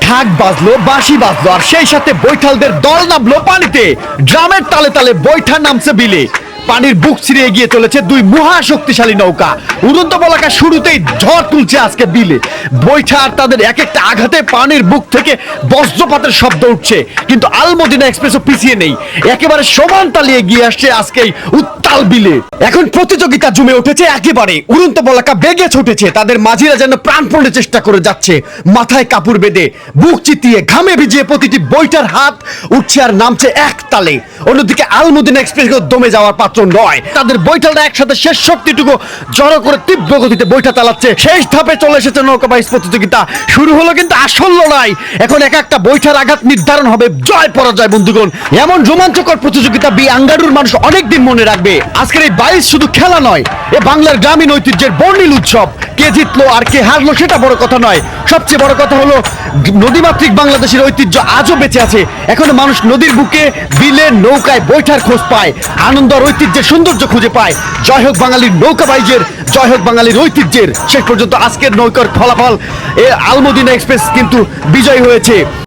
ঢাক বাজলো, বাঁশি বাজলো, আর সেই সাথে বৈঠালদের দল নামলো পানিতে। ড্রামের তালে তালে বৈঠা নামছে বিলে। পানির বুক ছিঁড়ে এগিয়ে চলেছে দুই মহা শক্তিশালী নৌকা। উড়ন্ত বলাকা শুরুতেই ঝড় তুলছে আজকে বিলে। বৈঠা আর তাদের এক একটা আঘাতে পানির বুক থেকে বজ্রপাতের শব্দ উঠছে। কিন্তু আলমদিনা এক্সপ্রেসও পিছিয়ে নেই। একেবারে সমান তালে এগিয়ে আসছে আজকে উত্তাল বিলে। এখন প্রতিযোগিতা জমে উঠেছে একেবারে। উড়ন্ত বলাকা বেগে ছুটেছে। তাদের মাঝিরা যেন প্রাণপণে চেষ্টা করে যাচ্ছে। মাথায় কাপড় বেঁধে বুক চিতিয়ে ঘামে ভিজিয়ে প্রতিটি বইটার হাত উঠছে আর নামছে এক তালে। অন্যদিকে আলমুদিন এক্সপ্রেস দমে যাওয়ার পাত্র নয়। তাদের বৈঠালটা একসাথে শেষ শক্তিটুকু জড়ো করে তীব্র গতিতে বৈঠা চালাচ্ছে। শেষ ধাপে চলে এসেছে নৌকা বাইস প্রতিযোগিতা। শুরু হলো কিন্তু আসল লড়াই। এখন এক একটা বৈঠার আঘাত নির্ধারণ হবে জয় পরাজয়, বন্ধুগণ। এমন রোমাঞ্চকর প্রতিযোগিতা বি আঙ্গারুর মানুষ অনেকদিন মনে রাখবে। আজকের এই বাইশ শুধু খেলা নয়, এ বাংলার গ্রামীণ ঐতিহ্যের বর্ণিল উৎসব। কে জিতলো আর কে হারলো সেটা বড় কথা নয়। সবচেয়ে বড় কথা হলো, নদীমাতৃক বাংলাদেশের ঐতিহ্য আজও বেঁচে আছে। এখনও মানুষ নদীর বুকে বিলে নৌকায় বৈঠার খোঁজ পায়, আনন্দ আর ঐতিহ্যের সৌন্দর্য খুঁজে পায়। জয় হোক বাঙালির নৌকা বাইজের, জয় হোক বাঙালির ঐতিহ্যের। শেষ পর্যন্ত আজকের নৌকার ফলাফল এ আলমদিনা এক্সপ্রেস কিন্তু বিজয়ী হয়েছে।